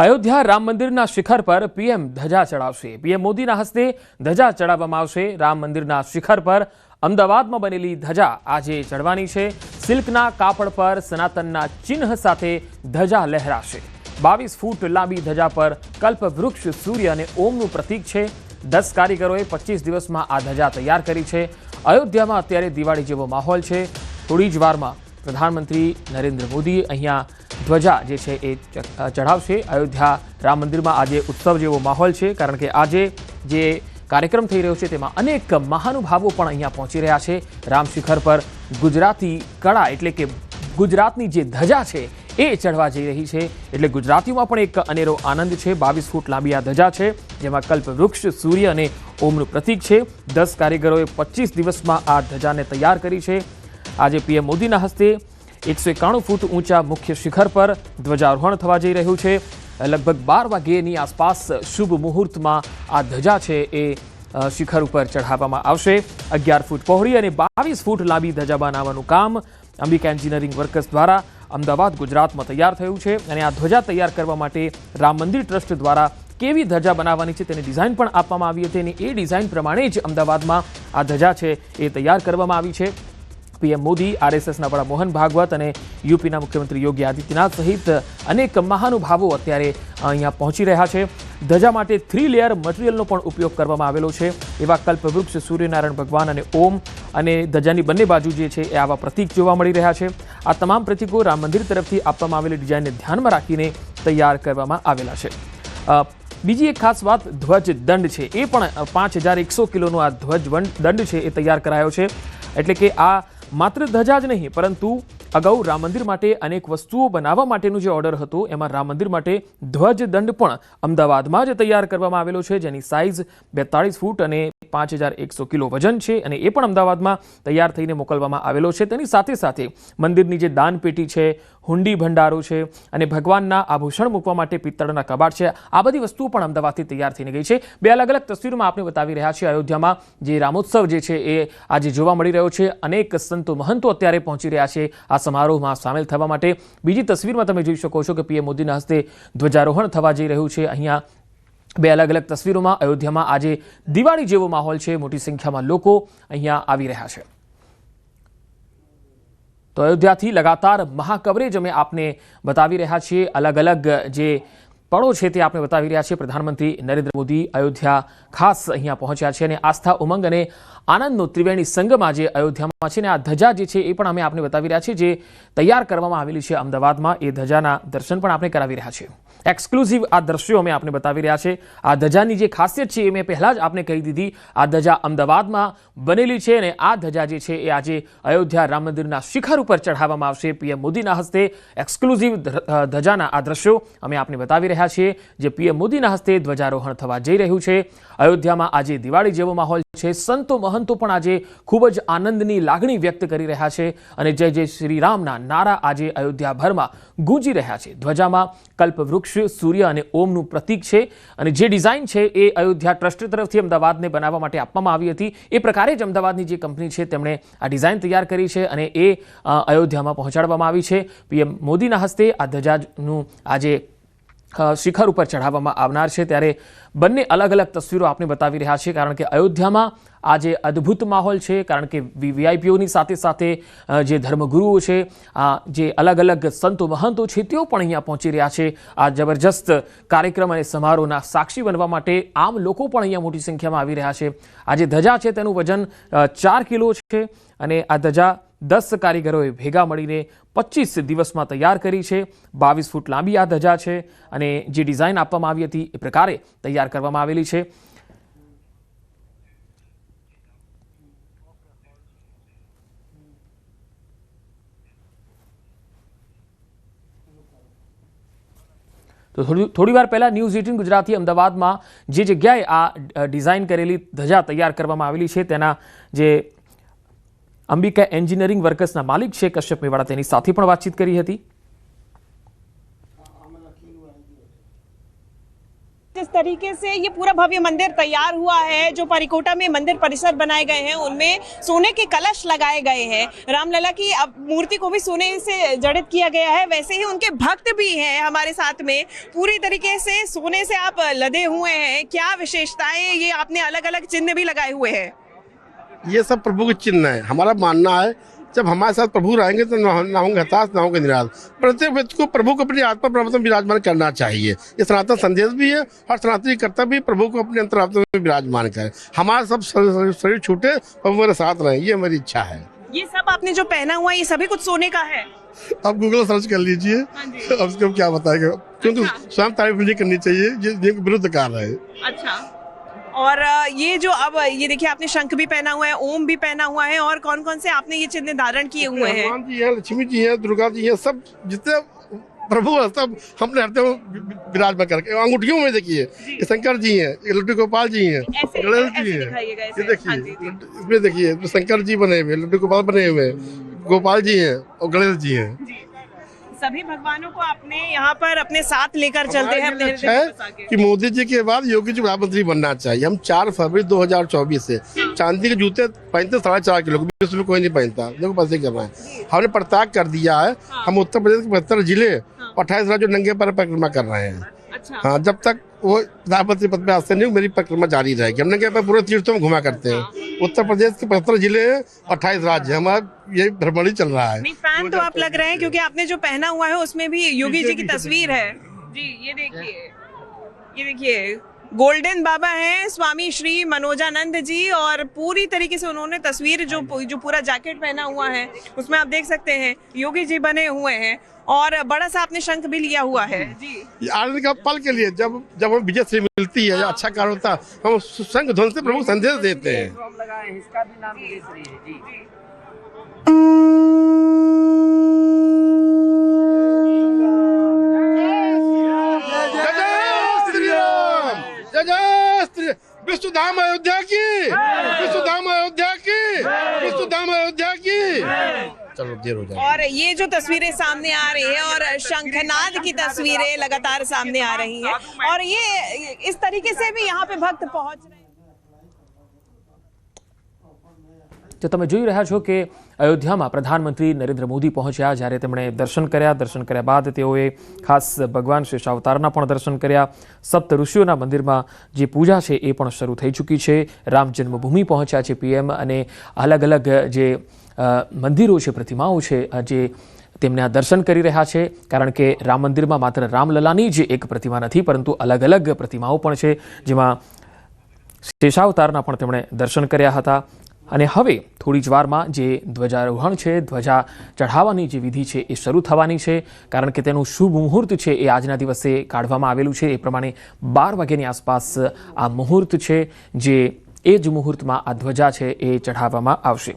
અયોધ્યા રામ મંદિરના શિખર પર પીએમ ધજા ચડાવશે. પીએમ મોદીના હસ્તે ધજા ચડાવવામાં આવશે. રામ મંદિરના શિખર પર અમદાવાદમાં બનેલી ધજા આજે ચડવાની છે. સિલ્કના કાપડ પર સનાતનના ચિહ્ન સાથે ધજા લહેરાશે. બાવીસ ફૂટ લાંબી ધજા પર કલ્પવૃક્ષ સૂર્ય અને ઓમનું પ્રતીક છે. દસ કારીગરોએ પચીસ દિવસમાં આ ધજા તૈયાર કરી છે. અયોધ્યામાં અત્યારે દિવાળી જેવો માહોલ છે. થોડી જ વારમાં પ્રધાનમંત્રી નરેન્દ્ર મોદી અહીંયા ધ્વજા જે છે એ ચઢાવશે. અયોધ્યા રામ મંદિરમાં આજે ઉત્સવ જેવો માહોલ છે, કારણ કે આજે જે કાર્યક્રમ થઈ રહ્યો છે તેમાં અનેક મહાનુભાવો પણ અહીંયા પહોંચી રહ્યા છે. રામ શિખર પર ગુજરાતી કળા એટલે કે ગુજરાતની જે ધજા છે એ ચઢવા જઈ રહી છે. એટલે ગુજરાતીઓમાં પણ એક અનેરો આનંદ છે. બાવીસ ફૂટ લાંબી આ ધજા છે, જેમાં કલ્પ વૃક્ષ, સૂર્ય અને ઓમનું પ્રતીક છે. દસ કારીગરોએ પચીસ દિવસમાં આ ધજાને તૈયાર કરી છે. આજે પીએમ મોદીના હસ્તે એકસો એકાણું ફૂટ ઊંચા મુખ્ય શિખર પર ધ્વજારોહણ થવા જઈ રહ્યું છે. લગભગ બાર વાગ્યેની આસપાસ શુભ મુહૂર્તમાં આ ધજા છે એ શિખર ઉપર ચઢાવવામાં આવશે. અગિયાર ફૂટ પહોળી અને બાવીસ ફૂટ લાંબી ધજા બનાવવાનું કામ અંબિકા એન્જિનિયરિંગ વર્કર્સ દ્વારા અમદાવાદ, ગુજરાતમાં તૈયાર થયું છે અને આ ધ્વજા તૈયાર કરવા માટે રામ મંદિર ટ્રસ્ટ દ્વારા કેવી ધજા બનાવવાની છે તેની ડિઝાઇન પણ આપવામાં આવી હતી અને એ ડિઝાઇન પ્રમાણે જ અમદાવાદમાં આ ધજા છે એ તૈયાર કરવામાં આવી છે. પીએમ મોદી, આરએસએસના વડા મોહન ભાગવત અને યુપીના મુખ્યમંત્રી યોગી આદિત્યનાથ સહિત અનેક મહાનુભાવો અત્યારે અહીંયા પહોંચી રહ્યા છે. ધજા માટે થ્રી લેયર મટીરિયલનો પણ ઉપયોગ કરવામાં આવેલો છે. એવા કલ્પવૃક્ષ, સૂર્યનારાયણ ભગવાન અને ઓમ અને ધજાની બંને બાજુ જે છે એ આવા પ્રતીક જોવા મળી રહ્યા છે. આ તમામ પ્રતીકો રામ મંદિર તરફથી આપવામાં આવેલી ડિઝાઇનને ધ્યાનમાં રાખીને તૈયાર કરવામાં આવેલા છે. બીજી એક ખાસ વાત ધ્વજ દંડ છે. એ પણ પાંચ હજાર એકસો કિલોનો આ ધ્વજ દંડ છે એ તૈયાર કરાયો છે. એટલે કે આ માત્ર ધજા જ નહીં, પરંતુ અગાઉ રામ મંદિર માટે અનેક વસ્તુઓ બનાવવા માટેનું જે ઓર્ડર હતો, એમાં રામ મંદિર માટે ધ્વજ દંડ પણ અમદાવાદમાં જ તૈયાર કરવામાં આવેલો છે, જેની સાઇઝ બેતાળીસ ફૂટ અને પાંચ હજાર એકસો કિલો વજન છે, અને એ પણ અમદાવાદમાં તૈયાર થઈને મોકલવામાં આવેલો છે. તેની સાથે સાથે મંદિરની જે દાનપેટી છે, હુંડી ભંડારો છે, અને ભગવાનના આભૂષણ મૂકવા માટે પિત્તળના કબાટ છે, આ બધી વસ્તુઓ પણ અમદાવાદથી તૈયાર થઈને ગઈ છે. બે અલગ અલગ તસવીરોમાં આપણે બતાવી રહ્યા છીએ, અયોધ્યામાં જે રામોત્સવ જે છે, એ આજે જોવા મળી રહ્યો છે. અનેક સંતો મહંતો અત્યારે પહોંચી રહ્યા છે. આ સમારોહમાં સામેલ થવા માટે બીજી તસવીરમાં તમે જોઈ શકો છો કે પીએમ મોદીના હસ્તે ધ્વજારોહણ થવા જઈ રહ્યું છે. અહીંયા બે અલગ અલગ તસવીરોમાં અયોધ્યામાં આજે દિવાળી જેવો માહોલ છે. મોટી સંખ્યામાં લોકો અહીંયા આવી રહ્યા છે. તો અયોધ્યાથી લગાતાર મહાકવરેજ અમે આપને બતાવી રહ્યા છીએ. અલગ અલગ જે પળો છે તે આપણે બતાવી રહ્યા છીએ. પ્રધાનમંત્રી નરેન્દ્ર મોદી અયોધ્યા ખાસ અહીંયા પહોંચ્યા છે અને આસ્થા ઉમંગ અને આનંદનો ત્રિવેણી સંગમ આજે અયોધ્યામાં છે અને આ ધજા જે છે એ પણ અમે આપને બતાવી રહ્યા છીએ. જે તૈયાર કરવામાં આવેલી છે અમદાવાદમાં, એ ધજાના દર્શન પણ આપણે કરાવી રહ્યા છીએ. એક્સક્લુઝિવ આ દ્રશ્યો અમે આપને બતાવી રહ્યા છે આ ધજાની જે ખાસિયત છે એ મેં પહેલા જ આપને કહી દીધી. આ ધજા અમદાવાદમાં બનેલી છે અને આ ધજા જે છે એ આજે અયોધ્યા રામ મંદિરના શિખર ઉપર ચઢાવવામાં આવશે. પીએમ મોદીના હસ્તે એક્સક્લુઝિવ ધજાના આ દ્રશ્યો અમે આપને બતાવી રહ્યા છીએ જે પીએમ મોદીના હસ્તે ધ્વજારોહણ થવા જઈ રહ્યું છે. અયોધ્યામાં આજે દિવાળી જેવો માહોલ છે. સંતો મહંતો પણ આજે ખૂબ જ આનંદની લાગણી વ્યક્ત કરી રહ્યા છે અને જય જય શ્રી રામના નારા આજે અયોધ્યાભરમાં ગુંજી રહ્યા છે. ધ્વજામાં કલ્પવૃક્ષ, સૂર્ય અને ઓમનું પ્રતીક છે અને જે ડિઝાઇન છે એ અયોધ્યા ટ્રસ્ટ તરફથી અમદાવાદને બનાવવા માટે આપવામાં આવી હતી. એ પ્રકારે જ અમદાવાદની જે કંપની છે તેમણે આ ડિઝાઇન તૈયાર કરી છે અને એ અયોધ્યામાં પહોંચાડવામાં આવી છે. પીએમ મોદીના હસ્તે આ ધ્વજાનું આજે શિખર ઉપર ચઢાવવામાં આવનાર છે. ત્યારે બંને અલગ અલગ તસવીરો આપણે બતાવી રહ્યા છીએ કારણ કે અયોધ્યામાં આજે અદ્ભુત માહોલ છે, કારણ કે વીઆઈપીઓની સાથે સાથે જે ધર્મગુરુઓ છે, આ જે અલગ અલગ સંતો, મહંતો છે, તેઓ પણ અહીંયા પહોંચી રહ્યા છે. આ જબરજસ્ત કાર્યક્રમ અને સમારોહના સાક્ષી બનવા માટે આમ લોકો પણ અહીંયા મોટી સંખ્યામાં આવી રહ્યા છે. આ જે ધજા છે, તેનું વજન ચાર કિલો છે અને આ ધજા દસ કારીગરોએ ભેગા મળીને પચીસ દિવસમાં તૈયાર કરી છે. બાવીસ ફૂટ લાંબી આ ધજા છે અને જે ડિઝાઇન આપવામાં આવી હતી એ પ્રકારે તૈયાર કરવામાં આવેલી છે. તો થોડી વાર પહેલાં ન્યૂઝ એટીન ગુજરાતી અમદાવાદમાં જે જગ્યાએ આ ડિઝાઇન કરેલી ધજા તૈયાર કરવામાં આવેલી છે તેના જે અંબિકા એન્જિનિયરિંગ વર્કર્સના માલિક છે કશ્યપ મેવાડા તેની સાથે પણ વાતચીત કરી હતી जिस तरीके से ये पूरा भव्य मंदिर तैयार हुआ है जो परिकोटा में मंदिर परिसर बनाए गए हैं उनमें सोने के कलश लगाए गए हैं रामलला की अब मूर्ति को भी सोने से जड़ित किया गया है वैसे ही उनके भक्त भी हैं हमारे साथ में पूरी तरीके से सोने से आप लदे हुए हैं क्या विशेषताएं ये आपने अलग अलग चिन्ह भी लगाए हुए हैं ये सब प्रभु के चिन्ह है। हमारा मानना है जब हमारे साथ प्रभु रहेंगे तो ना होंगे हताश ना होंगे निराश। प्रत्येक व्यक्ति को प्रभु को अपनी आत्मा में विराजमान करना चाहिए। ये सनातन संदेश भी है और सनातनी कर्तव्य भी प्रभु को अपने अंतरात्मा में विराजमान करें। हमारा सब शरीर छूटे और मेरे साथ रहे ये मेरी इच्छा है। ये सब आपने जो पहना हुआ है ये सभी कुछ सोने का है? आप गूगल सर्च कर लीजिए। हाँ अब उसको क्या बताएगा? क्योंकि अच्छा। स्वयं तारीफ़ नहीं करनी चाहिए ये विरुद्ध कार्य है। अच्छा। और ये जो अब ये देखिए आपने शंख भी पहना हुआ है ओम भी पहना हुआ है और कौन कौन से आपने ये चिन्ह धारण किए हुए हैं? हनुमान जी है लक्ष्मी जी है दुर्गा जी है सब जितने प्रभु हैं सब हमने हरते विराजमान करके अंगूठियों में देखिए शंकर जी हैं ये लड्डू गोपाल जी हैं गणेश जी हैं ये देखिए हाँ इसमें देखिए शंकर जी बने हुए लड्डू गोपाल बने हुए गोपाल जी हैं और गणेश जी हैं। सभी भगवानों को अपने यहाँ पर अपने साथ लेकर चलते हैं अपने बसा है कि मोदी जी के बाद योगी जी प्रधानमंत्री बनना चाहिए। हम चार फरवरी 2024 से चांदी के जूते पहनते साढ़े चार किलो उसमें कोई नहीं पहनता। देखो पैसे कर रहे हैं। हमने प्रताप कर दिया है। हम उत्तर प्रदेश के बहत्तर ज़िले अट्ठाईस राज्यों नंगे पर परिक्रमा कर रहे हैं। अच्छा। हाँ जब तक वो प्रधानमंत्री पद में आते नहीं मेरी परिक्रमा जारी रहेगी। हमने कहा पूरे तीर्थों में घुमा करते हैं। उत्तर प्रदेश के पचहत्तर ज़िले हैं अट्ठाईस राज्य है। हमारा ये भ्रमण ही चल रहा है। नहीं फ़ैन तो आप लग रहे हैं क्योंकि आपने जो पहना हुआ है उसमें भी योगी जी की तस्वीर है। जी ये देखिए। ये देखिए गोल्डन बाबा हैं स्वामी श्री मनोजानंद जी और पूरी तरीके से उन्होंने तस्वीर जो जो पूरा जैकेट पहना हुआ है उसमें आप देख सकते हैं योगी जी बने हुए हैं और बड़ा सा आपने शंख भी लिया हुआ है। जी। आनंद का पल के लिए जब जब हम विजय श्री मिलती है या अच्छा कार्य होता है हम संघ ध्वनि से प्रभु संदेश देते हैं। विश्व धाम अयोध्या की। विश्व धाम अयोध्या की। विश्व धाम अयोध्या की। चलो देर हो जाए और ये जो तस्वीरें सामने आ रही है और शंखनाद की तस्वीरें लगातार सामने आ रही है और ये इस तरीके से भी यहाँ पे भक्त पहुँच रहे तो तब जो रहा छो कि અયોધ્યામાં પ્રધાનમંત્રી નરેન્દ્ર મોદી પહોંચ્યા જ્યારે તેમણે દર્શન કર્યા. દર્શન કર્યા બાદ તેઓએ ખાસ ભગવાન શેષાવતારના પણ દર્શન કર્યા. સપ્ત ઋષિઓના મંદિરમાં જે પૂજા છે એ પણ શરૂ થઈ ચૂકી છે. રામ જન્મભૂમિ પહોંચ્યા છે પીએમ અને અલગ અલગ જે મંદિરો છે, પ્રતિમાઓ છે જે તેમને આ દર્શન કરી રહ્યા છે. કારણ કે રામ મંદિરમાં માત્ર રામલલાની જ એક પ્રતિમા નથી, પરંતુ અલગ અલગ પ્રતિમાઓ પણ છે. જેમાં શેષાવતારના પણ તેમણે દર્શન કર્યા હતા. અને હવે થોડી જ વારમાં જે ધ્વજારોહણ છે, ધ્વજા ચઢાવવાની જે વિધિ છે એ શરૂ થવાની છે, કારણ કે તેનું શુભ મુહૂર્ત છે એ આજના દિવસે કાઢવામાં આવેલું છે. એ પ્રમાણે બાર વાગ્યાની આસપાસ આ મુહૂર્ત છે, જે એ જ મુહૂર્તમાં આ ધ્વજા છે એ ચઢાવવામાં આવશે.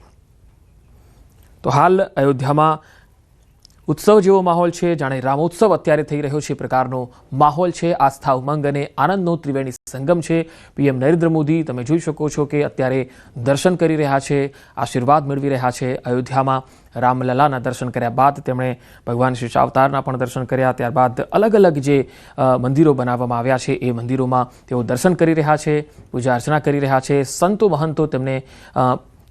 તો હાલ અયોધ્યામાં ઉત્સવ જેવો માહોલ છે, જાણે રામોત્સવ અત્યારે થઈ રહ્યો છે, પ્રકારનો માહોલ છે, આસ્થા, ઉમંગ અને આનંદનો ત્રિવેણી સંગમ છે. પીએમ નરેન્દ્ર મોદી, તમે જોઈ શકો છો કે અત્યારે દર્શન કરી રહ્યા છે, આશીર્વાદ મેળવી રહ્યા છે. અયોધ્યામાં રામલલાના દર્શન કર્યા બાદ તેમણે ભગવાન શ્રી અવતારના પણ દર્શન કર્યા. ત્યારબાદ અલગ અલગ જે મંદિરો બનાવવામાં આવ્યા છે, એ મંદિરોમાં તેઓ દર્શન કરી રહ્યા છે, પૂજા અર્ચના કરી રહ્યા છે. સંતો મહંતો તેમને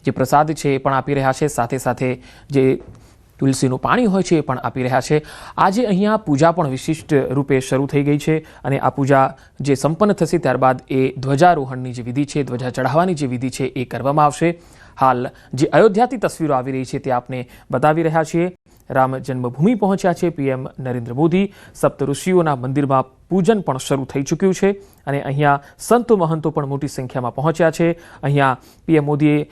જે પ્રસાદ છે એ પણ આપી રહ્યા છે. સાથે સાથે જે તુલસીનું પાણી હોય છે એ પણ આપી રહ્યા છે. આજે અહીંયા પૂજા પણ વિશિષ્ટ રૂપે શરૂ થઈ ગઈ છે અને આ પૂજા જે સંપન્ન થશે ત્યારબાદ એ ધ્વજારોહણની જે વિધિ છે, ધ્વજા ચઢાવવાની જે વિધિ છે એ કરવામાં આવશે. હાલ જે અયોધ્યાથી તસવીરો આવી રહી છે તે આપને બતાવી રહ્યા છીએ. રામ જન્મભૂમિ પહોંચ્યા છે પીએમ નરેન્દ્ર મોદી. સપ્ત ઋષિઓના મંદિરમાં પૂજન પણ શરૂ થઈ ચૂક્યું છે અને અહીંયા સંતો મહંતો પણ મોટી સંખ્યામાં પહોંચ્યા છે. અહીંયા પીએમ મોદીએ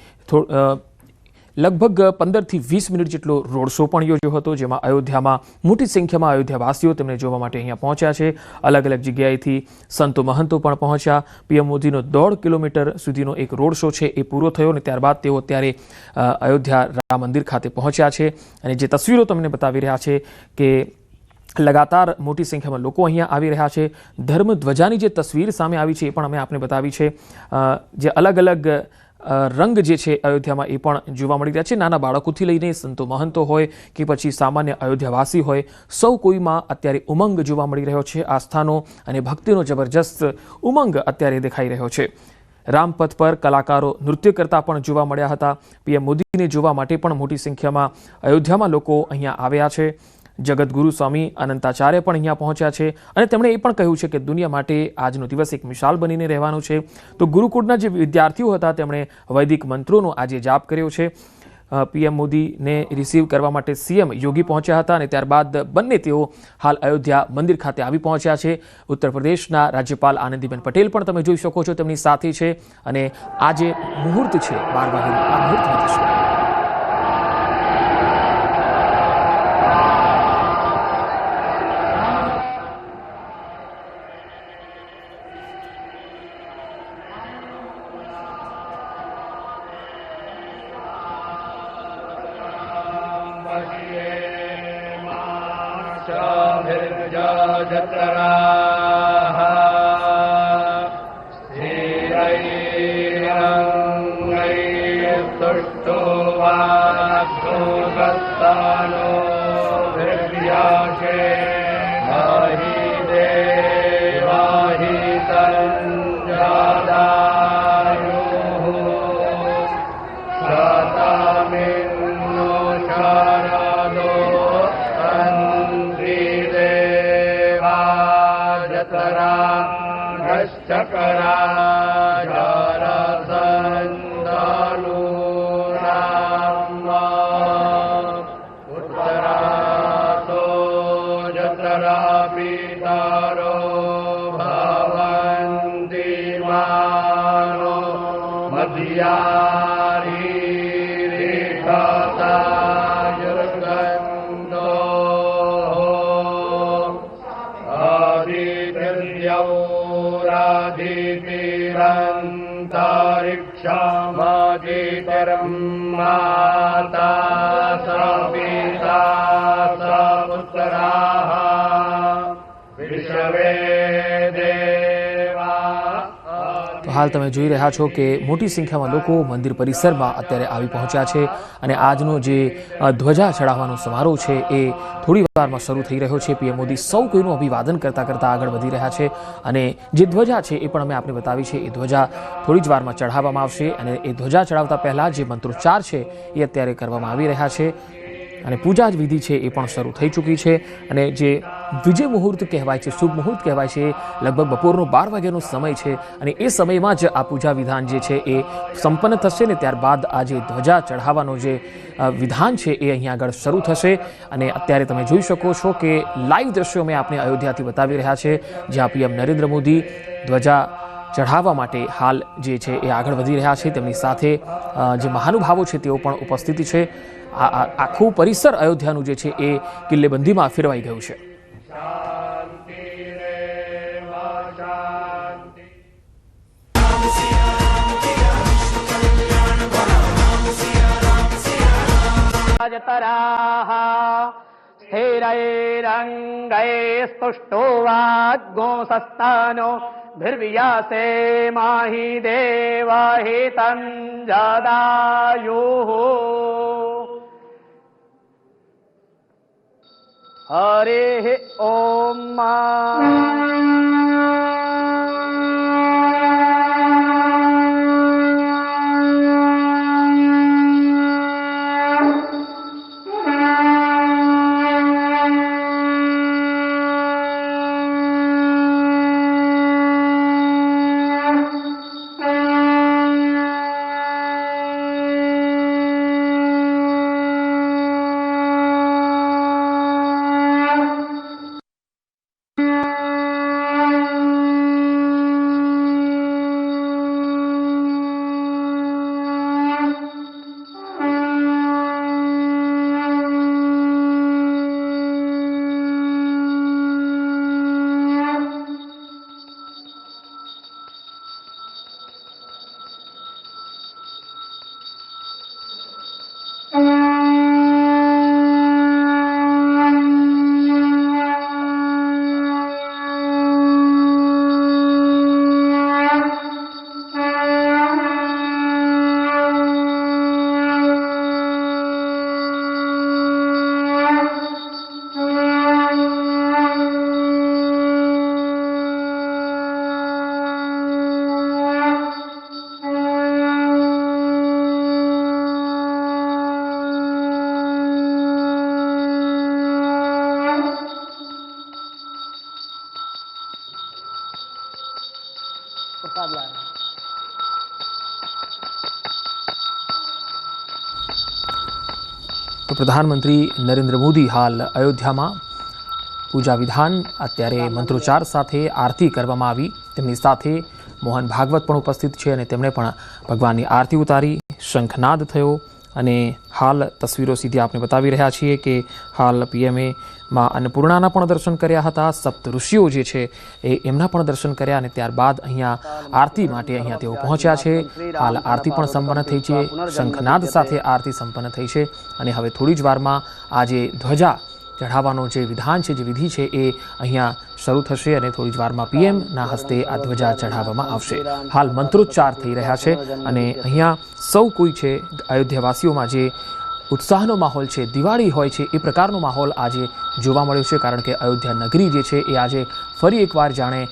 લગભગ પંદરથી વીસ મિનિટ જેટલો રોડ શો પણ યોજ્યો હતો, જેમાં અયોધ્યામાં મોટી સંખ્યામાં અયોધ્યાવાસીઓ તેમને જોવા માટે અહીંયા પહોંચ્યા છે. અલગ અલગ જગ્યાએથી સંતો મહંતો પણ પહોંચ્યા. પીએમ મોદીનો દોઢ કિલોમીટર સુધીનો એક રોડ શો છે એ પૂરો થયો અને ત્યારબાદ તેઓ અત્યારે અયોધ્યા રામ મંદિર ખાતે પહોંચ્યા છે. અને જે તસવીરો તમને બતાવી રહ્યા છે કે લગાતાર મોટી સંખ્યામાં લોકો અહીંયા આવી રહ્યા છે. ધર્મ ધ્વજાની જે તસવીર સામે આવી છે એ પણ અમે આપને બતાવી છે. જે અલગ અલગ રંગ જે છે અયોધ્યામાં એ પણ જોવા મળી રહ્યા છે. નાના બાળકોથી લઈને સંતો મહંતો હોય કે પછી સામાન્ય અયોધ્યાવાસી હોય, સૌ કોઈમાં અત્યારે ઉમંગ જોવા મળી રહ્યો છે. આસ્થાનો અને ભક્તિનો જબરજસ્ત ઉમંગ અત્યારે દેખાઈ રહ્યો છે. રામપથ પર કલાકારો નૃત્ય કરતા પણ જોવા મળ્યા હતા. પીએમ મોદીને જોવા માટે પણ મોટી સંખ્યામાં અયોધ્યામાં લોકો અહીંયા આવ્યા છે. જગતગુરુ સ્વામી અનંતાચાર્ય પણ અહીંયા પહોંચ્યા છે અને તેમણે એ પણ કહ્યું છે કે દુનિયા માટે આજનો દિવસ એક મિશાલ બનીને રહેવાનો છે. તો ગુરુકુળના જે વિદ્યાર્થીઓ હતા, તેમણે વૈદિક મંત્રોનો આજે જાપ કર્યો છે. પીએમ મોદીને રિસીવ કરવા માટે સીએમ યોગી પહોંચ્યા હતા અને ત્યારબાદ બંને તેઓ હાલ અયોધ્યા મંદિર ખાતે આવી પહોંચ્યા છે. ઉત્તર પ્રદેશના રાજ્યપાલ આનંદીબેન પટેલ પણ તમે જોઈ શકો છો તેમની સાથે છે અને આ જે મુહૂર્ત છે બાર વાગ્યાનું આ થશે તો હાલ તમે જોઈ રહ્યા છો કે મોટી સંખ્યામાં લોકો મંદિર પરિસરમાં અત્યારે આવી પહોંચ્યા છે અને આજનો જે ધ્વજા ચડાવવાનો સમારોહ છે એ થોડી વારમાં શરૂ થઈ રહ્યો છે. પીએમ મોદી સૌ કોઈનું અભિવાદન કરતા કરતા આગળ વધી રહ્યા છે અને જે ધ્વજા છે એ પણ અમે આપને બતાવી છે. એ ધ્વજા થોડી જ વારમાં ચઢાવવામાં આવશે અને એ ધ્વજા ચડાવતા પહેલાં જે મંત્રોચ્ચાર છે એ અત્યારે કરવામાં આવી રહ્યા છે. અને પૂજા જ વિધિ છે એ પણ શરૂ થઈ ચૂકી છે. અને જે વિજય મુહૂર્ત કહેવાય છે, શુભ મુહૂર્ત કહેવાય છે લગભગ બપોરનો બાર વાગ્યાનો સમય છે અને એ સમયમાં જ આ પૂજા વિધાન જે છે એ સંપન્ન થશે ને ત્યારબાદ આ જે ધ્વજા ચઢાવવાનો જે વિધાન છે એ અહીંયા આગળ શરૂ થશે. અને અત્યારે તમે જોઈ શકો છો કે લાઈવ દ્રશ્યો અમે આપણે અયોધ્યાથી બતાવી રહ્યા છે. જ્યાં પીએમ નરેન્દ્ર મોદી ધ્વજા ચઢાવવા માટે હાલ જે છે એ આગળ વધી રહ્યા છે. તેમની સાથે જે મહાનુભાવો છે તેઓ પણ ઉપસ્થિત છે. આખું પરિસર અયોધ્યાનું જે છે એ કિલ્લેબંધીમાં ફેરવાઈ ગયું છે. राजतराः स्थिरैरङ्गैस्तुष्टो वाग्गोंसस्तानो भिर्वियासे माहि देवहितं जदायुः। हरिः ॐ પ્રધાનમંત્રી નરેન્દ્ર મોદી હાલ અયોધ્યામાં પૂજા વિધાન, અત્યારે મંત્રોચ્ચાર સાથે આરતી કરવામાં આવી. તેમની સાથે મોહન ભાગવત પણ ઉપસ્થિત છે અને તેમણે પણ ભગવાનની આરતી ઉતારી. શંખનાદ થયો. અને હાલ તસવીરો સીધી આપને બતાવી રહ્યા છીએ કે હાલ પીએમએ માં અન્નપૂર્ણાના પણ દર્શન કર્યા હતા. સપ્ત ઋષિઓ જે છે એ એમના પણ દર્શન કર્યા અને ત્યારબાદ અહીંયા આરતી માટે અહીંયા તેઓ પહોંચ્યા છે. હાલ આરતી પણ સંપન્ન થઈ છે. શંખનાદ સાથે આરતી સંપન્ન થઈ છે અને હવે થોડી જ વારમાં આજે ધ્વજા ચઢાવવાનો જે વિધાન છે, જે વિધિ છે, એ અહીંયા શરૂ થશે અને થોડી જ વારમાં પીએમના હસ્તે આ ધ્વજા ચઢાવવામાં આવશે. હાલ મંત્રોચ્ચાર થઈ રહ્યા છે અને અહીંયા સૌ કોઈ છે, અયોધ્યાવાસીઓમાં જે ઉત્સાહનો માહોલ છે, દિવાળી હોય છે, એ પ્રકારનો માહોલ આજે જોવા મળ્યો છે, કારણ કે અયોધ્યા નગરી જે છે એ આજે ફરી એકવાર જાણે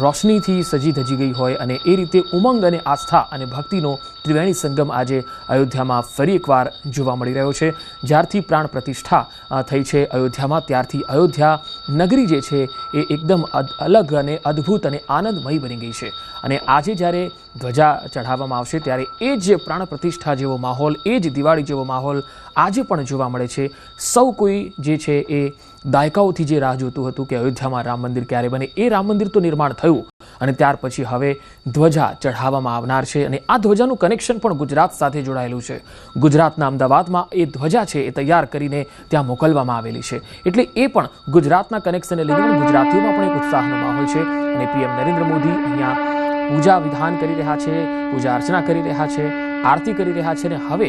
રોશનીથી સજી ધજી ગઈ હોય અને એ રીતે ઉમંગ અને આસ્થા અને ભક્તિનો ત્રિવેણી સંગમ આજે અયોધ્યામાં ફરી એકવાર જોવા મળી રહ્યો છે. જ્યારથી પ્રાણ પ્રતિષ્ઠા થઈ છે અયોધ્યામાં, ત્યારથી અયોધ્યા નગરી જે છે એ એકદમ અલગ અને અદ્ભુત અને આનંદમય બની ગઈ છે. અને આજે જ્યારે ધ્વજા ચઢાવવામાં આવશે ત્યારે એ જ પ્રાણ પ્રતિષ્ઠા જેવો માહોલ, એ જ દિવાળી જેવો માહોલ આજે પણ જોવા મળે છે. સૌ કોઈ જે છે એ દાયકાઓથી જે રાહ જોતું હતું કે અયોધ્યામાં રામ મંદિર ક્યારે બને, એ રામ મંદિર તો નિર્માણ થયું. અને ત્યાર પછી હવે ધ્વજા ચઢાવવામાં આવનાર છે અને આ ધ્વજાનું કનેક્શન પણ ગુજરાત સાથે જોડાયેલું છે. ગુજરાતના અમદાવાદમાં એ ધ્વજા છે એ તૈયાર કરીને ત્યાં મોકલવામાં આવેલી છે. એટલે એ પણ ગુજરાતના કનેક્શનને લીધે ગુજરાતીઓમાં પણ એક ઉત્સાહનો માહોલ છે. અને પીએમ નરેન્દ્ર મોદી અહીંયા પૂજા વિધાન કરી રહ્યા છે, પૂજા અર્ચના કરી રહ્યા છે, આરતી કરી રહ્યા છે અને હવે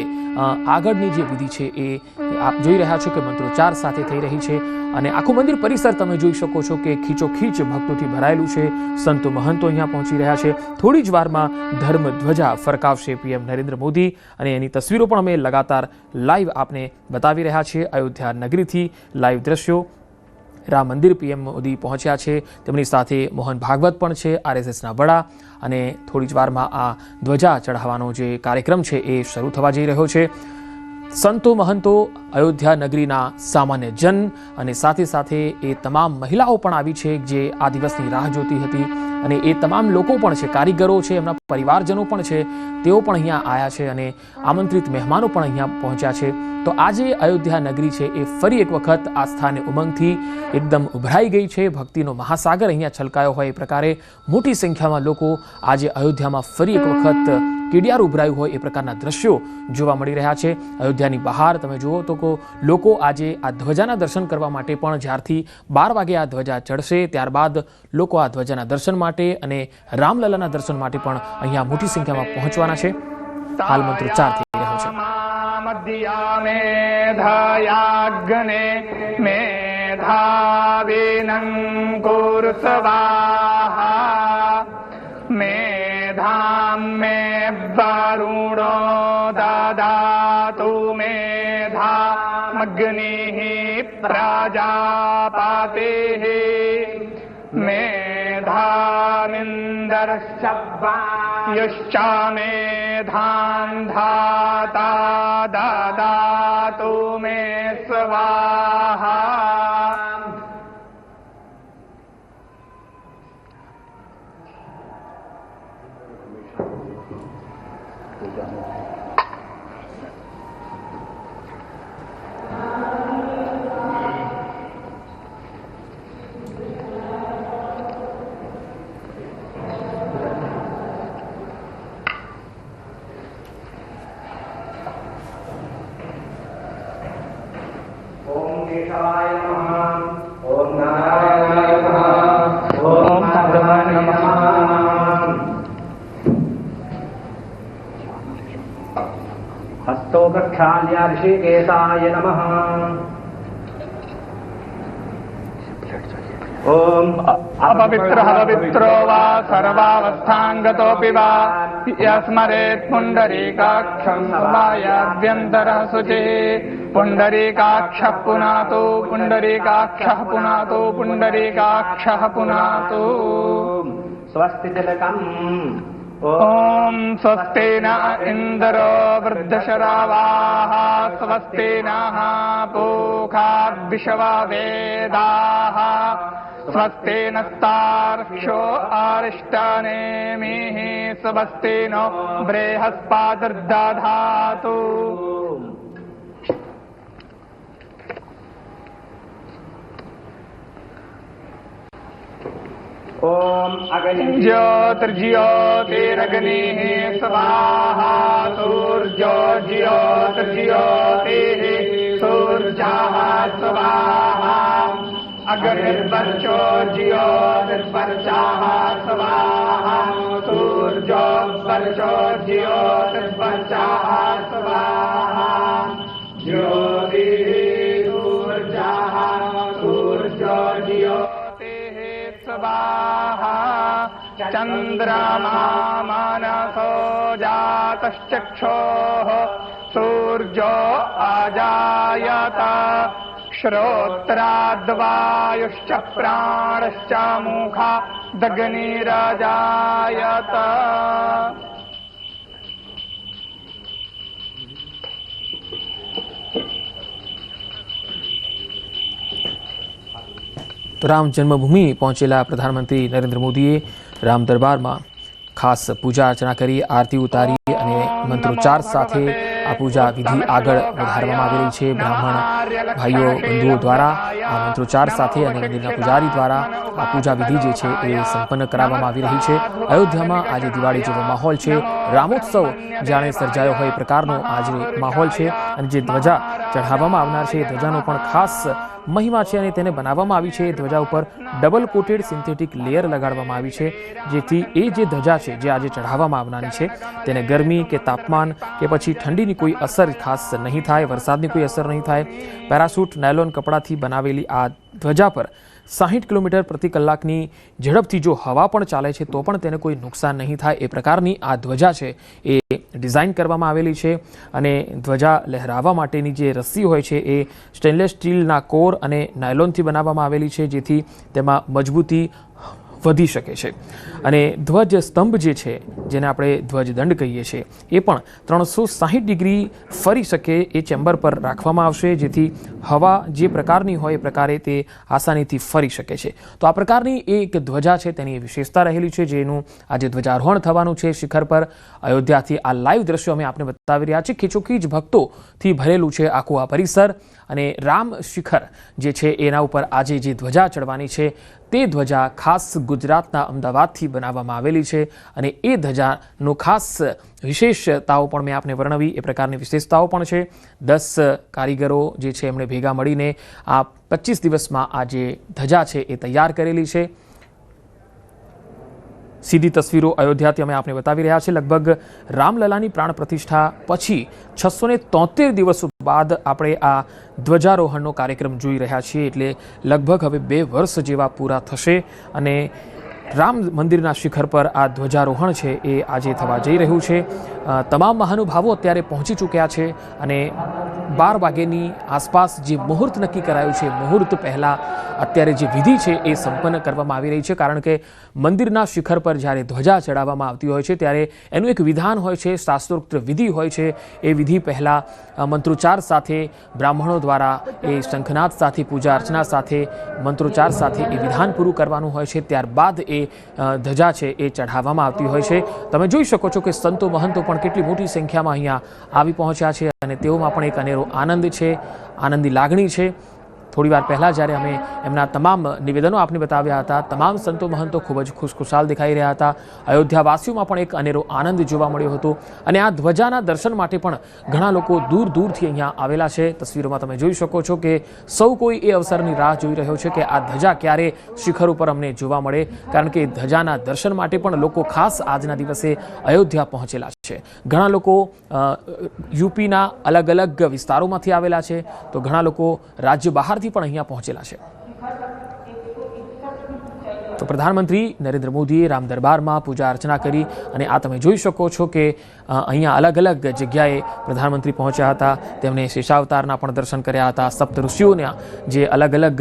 આગળની જે વિધિ છે એ આપ જોઈ રહ્યા છો કે મંત્રોચ્ચાર સાથે થઈ રહી છે અને આખું મંદિર પરિસર તમે જોઈ શકો છો કે ખીચોખીચ ભક્તોથી ભરાયેલું છે, સંતો મહંતો અહીંયા પહોંચી રહ્યા છે. થોડી જ વારમાં ધર્મ ધ્વજા ફરકાવશે પીએમ નરેન્દ્ર મોદી અને એની તસવીરો પણ અમે લગાતાર લાઈવ આપને બતાવી રહ્યા છીએ. અયોધ્યા નગરીથી લાઈવ દ્રશ્યો રામ મંદિર પીએમ મોદી પહોંચ્યા છે. તેમની સાથે મોહન ભાગવત પણ છે આરએસએસના વડા, અને થોડી જ વારમાં આ ધ્વજા ચઢાવવાનો જે કાર્યક્રમ છે એ શરૂ થવા જઈ રહ્યો છે. સંતો મહંતો અયોધ્યા નગરીના સામાન્ય જન અને સાથે સાથે એ તમામ મહિલાઓ પણ આવી છે જે આ દિવસની રાહ જોતી હતી અને એ તમામ લોકો પણ છે, કારીગરો છે, એમના પરિવારજનો પણ છે, તેઓ પણ અહીંયા આવ્યા છે અને આમંત્રિત મહેમાનો પણ અહીંયા પહોંચ્યા છે. તો આજે અયોધ્યા નગરી છે એ ફરી એક વખત આસ્થા અને ઉમંગથી એકદમ ઉભરાઈ ગઈ છે. ભક્તિનો મહાસાગર અહીંયા છલકાયો હોય એ પ્રકારે મોટી સંખ્યામાં લોકો આજે અયોધ્યામાં ફરી એક વખત કીડિયાર ઉભરાયું હોય એ પ્રકારના દ્રશ્યો જોવા મળી રહ્યા છે. અયોધ્યાની બહાર તમે જુઓ તો લોકો આજે આ ધ્વજાના દર્શન કરવા માટે પણ જ્યારથી બાર વાગે આ ધ્વજા ચડશે, ત્યારબાદ લોકો આ ધ્વજાના દર્શન માટે અને રામલલાના દર્શન માટે પણ અહીંયા મોટી સંખ્યામાં પહોંચવાના છે. હાલ મંત્રોચ્ચાર થઈ રહ્યો છે. મેધાવિનં કુરસવાહા मेब्णो दादातु मे धा अग्निः प्राजा पातेः मेधामिन्दरश्च यश्च मे धाता ददातु मे स्वाहा। 就这样。नमः ॐ अपवित्रः पवित्रो वा सर्वावस्थाङ्गतोऽपि वा यस्मरेत् पुण्डरीकाक्षं समायाभ्यन्तरः शुचिः पुण्डरीकाक्षः पुनातु पुण्डरीकाक्षः पुनातु पुण्डरीकाक्षः पुनातु स्वस्ति तिलकम् ॐ स्वस्ति न इन्द्रो वृद्धशरावाः स्वस्ति नः पूखा विषवा वेदाः। स्वस्ति नस्तार्क्ष्यो आरिष्टानेमिः स्वस्ति नो बृहस्पतिर्दधातु ॐ अग्निं ज्योतिर्ज्योतिरग्निः स्वाहा सूर्यो ज्योतिर्ज्योतिः सूर्यः स्वाहा अग्निर्वर्चो ज्योतिर्वर्चः स्वाहा सूर्यो वर्चो ज्योतिर्वर्चः चन्द्रमा मनसो जातश्चक्षोः सूर्यो अजायत श्रोत्राद्वायुश्च प्राणश्च मुखा दग्निरजायत તો રામ જન્મભૂમિ પહોંચેલા પ્રધાનમંત્રી નરેન્દ્ર મોદીએ રામ દરબારમાં ખાસ પૂજા અર્ચના કરી, આરતી ઉતારી અને મંત્રોચ્ચાર સાથે આ પૂજા વિધિ આગળ વધારવામાં આવી રહી છે. બ્રાહ્મણ ભાઈઓ, બંધુઓ દ્વારા આ મંત્રોચ્ચાર સાથે અને મંદિરના પૂજારી દ્વારા આ પૂજા વિધિ જે છે એ સંપન્ન કરાવવામાં આવી રહી છે. અયોધ્યામાં આજે દિવાળી જેવો માહોલ છે. રામોત્સવ જાણે સર્જાયો હોય પ્રકારનો આજે માહોલ છે અને જે ધ્વજા ચઢાવવામાં આવનાર છે ધ્વજાનો પણ ખાસ મહિમા છે અને તેને બનાવવામાં આવી છે. એ ધ્વજા ઉપર ડબલ કોટેડ સિન્થેટિક લેયર લગાડવામાં આવી છે, જેથી એ જે ધ્વજા છે, જે આજે ચઢાવવામાં આવનારી છે, તેને ગરમી કે તાપમાન કે પછી ઠંડીની કોઈ અસર ખાસ નહીં થાય, વરસાદની કોઈ અસર નહીં થાય. પેરાસૂટ, નાયલોન કપડાથી બનાવેલી આ ધ્વજા પર સાહીઠ કિલોમીટર પ્રતિ કલાકની ઝડપથી જો હવા પણ ચાલે છે, તો પણ તેને કોઈ નુકસાન નહીં થાય. એ પ્રકારની આ ધ્વજા છે એ ડિઝાઇન કરવામાં આવેલી છે અને ધ્વજા લહેરાવવા માટેની જે રસ્સી હોય છે, એ સ્ટેનલેસ સ્ટીલના કોર અને નાયલોનથી બનાવવામાં આવેલી છે, જેથી તેમાં મજબૂતી વધી શકે છે. અને ધ્વજ સ્તંભ જે છે, જેને આપણે ધ્વજ દંડ કહીએ છીએ, એ પણ ત્રણસો સાહીઠ ડિગ્રી ફરી શકે એ ચેમ્બર પર રાખવામાં આવશે, જેથી હવા જે પ્રકારની હોય એ પ્રકારે તે આસાનીથી ફરી શકે છે. તો આ પ્રકારની એક ધ્વજા છે, તેની વિશેષતા રહેલી છે, જેનું આજે ધ્વજારોહણ થવાનું છે શિખર પર. અયોધ્યાથી આ લાઈવ દ્રશ્યો અમે આપને બતાવી રહ્યા છીએ. ખીચોખીચ ભક્તોથી ભરેલું છે આખું આ પરિસર. અને રામ શિખર જે છે, એના ઉપર આજે જે ધ્વજા ચડવાની છે, તે ધ્વજા ખાસ ગુજરાતના અમદાવાદથી બનાવવામાં આવેલી છે અને એ ધ્વજાનો ખાસ વિશેષતાઓ પણ મેં આપને વર્ણવી. એ પ્રકારની વિશેષતાઓ પણ છે. દસ કારીગરો જે છે, એમણે ભેગા મળીને આ પચીસ દિવસમાં આ જે ધજા છે, એ તૈયાર કરેલી છે. સીધી તસવીરો અયોધ્યાથી અમે આપને બતાવી રહ્યા છે લગભગ રામલલાની પ્રાણ પ્રતિષ્ઠા પછી છસો તોતેર દિવસ બાદ આપણે આ ધ્વજારોહણનો કાર્યક્રમ જોઈ રહ્યા છીએ. એટલે લગભગ હવે બે વર્ષ જેવા પૂરા થશે અને રામ મંદિરના શિખર પર આ ધ્વજારોહણ છે એ આજે થવા જઈ રહ્યું છે. તમામ મહાનુભાવો અત્યારે પહોંચી ચૂક્યા છે અને બાર વાગ્યાની આસપાસ જે મુહૂર્ત નક્કી કરાયું છે, મુહૂર્ત પહેલાં અત્યારે જે વિધિ છે એ સંપન્ન કરવામાં આવી રહી છે. કારણ કે મંદિરના શિખર પર જ્યારે ધ્વજા ચડાવવામાં આવતી હોય છે, ત્યારે એનું એક વિધાન હોય છે, શાસ્ત્રોક્ત વિધિ હોય છે. એ વિધિ પહેલાં મંત્રોચ્ચાર સાથે, બ્રાહ્મણો દ્વારા, એ શંખનાદ સાથે, પૂજા અર્ચના સાથે, મંત્રોચ્ચાર સાથે એ વિધાન પૂરું કરવાનું હોય છે. ત્યારબાદ એ ધજા છે એ ચઢાવવામાં આવતી હોય છે. તમે જોઈ શકો છો કે સંતો મહંતો પણ કેટલી મોટી સંખ્યામાં અહીંયા આવી પહોંચ્યા છે અને તેઓમાં પણ એક અનેરો આનંદ છે, આનંદની લાગણી છે. થોડી વાર પહેલાં જ્યારે અમે એમના તમામ નિવેદનો આપને બતાવ્યા હતા, તમામ સંતો મહંતો ખૂબ જ ખુશખુશાલ દેખાઈ રહ્યા હતા. અયોધ્યાવાસીઓમાં પણ એક અનેરો આનંદ જોવા મળ્યો હતો અને આ ધ્વજાના દર્શન માટે પણ ઘણા લોકો દૂર દૂરથી અહીંયા આવેલા છે. તસવીરોમાં તમે જોઈ શકો છો કે સૌ કોઈ એ અવસરની રાહ જોઈ રહ્યો છે કે આ ધજા ક્યારે શિખર ઉપર અમને જોવા મળે. કારણ કે ધજાના દર્શન માટે પણ લોકો ખાસ આજના દિવસે અયોધ્યા પહોંચેલા છે. ઘણા લોકો યુપીના અલગ અલગ વિસ્તારોમાંથી આવેલા છે, તો ઘણા લોકો રાજ્ય બહારથી પણ અહીંયા પહોંચેલા છે. તો પ્રધાનમંત્રી નરેન્દ્ર મોદીએ રામ દરબારમાં પૂજા અર્ચના કરી અને આ તમે જોઈ શકો છો કે અહીંયા અલગ અલગ જગ્યાએ પ્રધાનમંત્રી પહોંચ્યા હતા. તેમણે શેષાવતારના પણ દર્શન કર્યા હતા. સપ્ત ઋષિઓના જે અલગ અલગ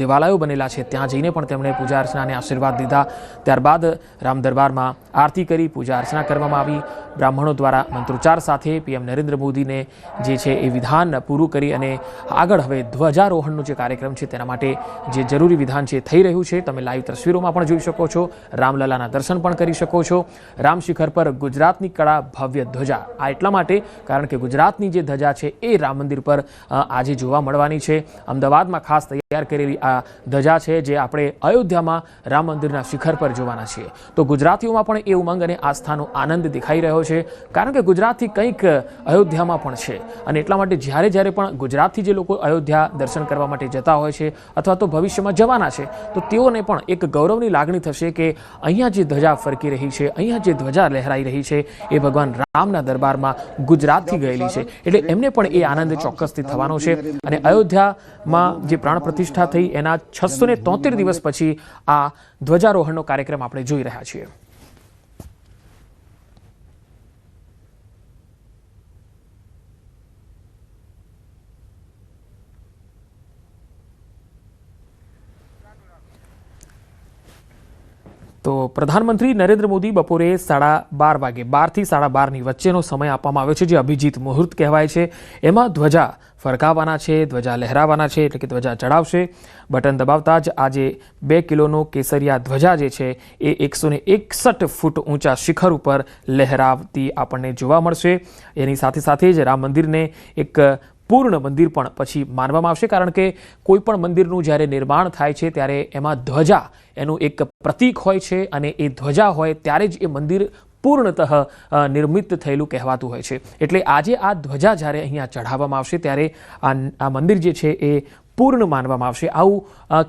દેવાલયો બનેલા છે, ત્યાં જઈને પણ તેમણે પૂજા અર્ચના આશીર્વાદ લીધા. ત્યારબાદ રામ દરબારમાં આરતી કરી, પૂજા અર્ચના કરવામાં આવી. બ્રાહ્મણો દ્વારા મંત્રોચ્ચાર સાથે પીએમ નરેન્દ્ર મોદીને જે છે એ વિધાન પૂરું કરી અને આગળ હવે ધ્વજારોહણનો જે કાર્યક્રમ છે તેના માટે જે જરૂરી વિધાન છે થઈ રહ્યું છે. તમે લાઈવ તસવીરો તસવીરોમાં પણ જોઈ શકો છો. રામલલાના દર્શન પણ કરી શકો છો. રામ શિખર પર ગુજરાતની કળા ભવ્ય ધ્વજા. આ એટલા માટે કારણ કે ગુજરાતની જે ધજા છે એ રામ મંદિર પર આજે જોવા મળવાની છે. અમદાવાદમાં ખાસ તૈયાર કરેલી આ ધજા છે જે આપણે અયોધ્યામાં રામ મંદિરના શિખર પર જોવાના છીએ. તો ગુજરાતીઓમાં પણ એ ઉમંગ અને આસ્થાનો આનંદ દેખાઈ રહ્યો છે. કારણ કે ગુજરાતથી કંઈક અયોધ્યામાં પણ છે. અને એટલા માટે જ્યારે જ્યારે પણ ગુજરાતથી જે લોકો અયોધ્યા દર્શન કરવા માટે જતા હોય છે અથવા તો ભવિષ્યમાં જવાના છે, તો તેઓને પણ એક ગૌરવની લાગણી થશે કે અહીંયા જે ધજા ફરકી રહી છે, અહીંયા જે ધ્વજા લહેરાઈ રહી છે, એ ભગવાન રામના દરબારમાં ગુજરાતથી ગયેલી છે. એટલે એમને પણ એ આનંદ ચોક્કસથી થવાનો છે. અને અયોધ્યામાં જે પ્રાણ પ્રતિષ્ઠા થઈ, એના છસો તોતેર દિવસ પછી આ ધ્વજારોહણનો કાર્યક્રમ આપણે જોઈ રહ્યા છીએ. તો પ્રધાનમંત્રી નરેન્દ્ર મોદી બપોરે સાડા બાર વાગે, બારથી સાડા બારની વચ્ચેનો સમય આપવામાં આવ્યો છે, જે અભિજીત મુહૂર્ત કહેવાય છે. એમાં ધ્વજા ફરકાવવાના છે, ધ્વજા લહેરાવાના છે, એટલે કે ધ્વજા ચડાવશે. બટન દબાવતા જ આજે બે કિલોનો કેસરિયા ધ્વજા જે છે, એ એકસો એકસઠ ફૂટ ઊંચા શિખર ઉપર લહેરાવતી આપણને જોવા મળશે. એની સાથે સાથે જ રામ મંદિરને એક પૂર્ણ મંદિર પણ પછી માનવામાં આવશે કારણ કે કોઈ પણ મંદિરનું જ્યારે નિર્માણ થાય છે ત્યારે એમાં ધ્વજા એનું એક પ્રતીક હોય છે અને એ ધ્વજા હોય ત્યારે જ એ મંદિર પૂર્ણતઃ નિર્મિત થયેલું કહેવાતું હોય છે. એટલે આજે આ ધ્વજા જ્યારે અહીંયા ચઢાવવામાં આવશે ત્યારે આ આ મંદિર જે છે એ પૂર્ણ માનવામાં આવશે. આવું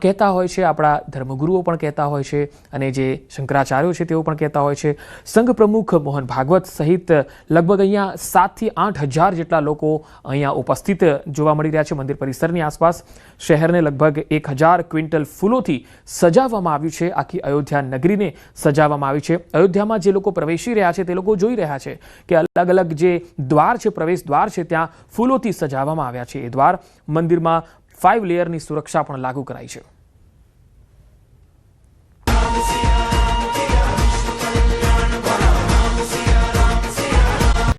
કહેતા હોય છે, આપણા ધર્મગુરુઓ પણ કહેતા હોય છે અને જે શંકરાચાર્યો છે તેઓ પણ કહેતા હોય છે. સંઘ પ્રમુખ મોહન ભાગવત સહિત લગભગ અહીંયા સાતથી આઠ હજાર જેટલા લોકો અહીંયા ઉપસ્થિત જોવા મળી રહ્યા છે મંદિર પરિસરની આસપાસ. શહેરને લગભગ એક હજાર ક્વિન્ટલ ફૂલોથી સજાવવામાં આવ્યું છે. આખી અયોધ્યા નગરીને સજાવવામાં આવી છે. અયોધ્યામાં જે લોકો પ્રવેશી રહ્યા છે તે લોકો જોઈ રહ્યા છે કે અલગ અલગ જે દ્વાર છે, પ્રવેશ દ્વાર છે, ત્યાં ફૂલોથી સજાવવામાં આવ્યા છે. એ દ્વાર મંદિરમાં ફાઇવ લેયરની સુરક્ષા પણ લાગુ કરાઈ છે.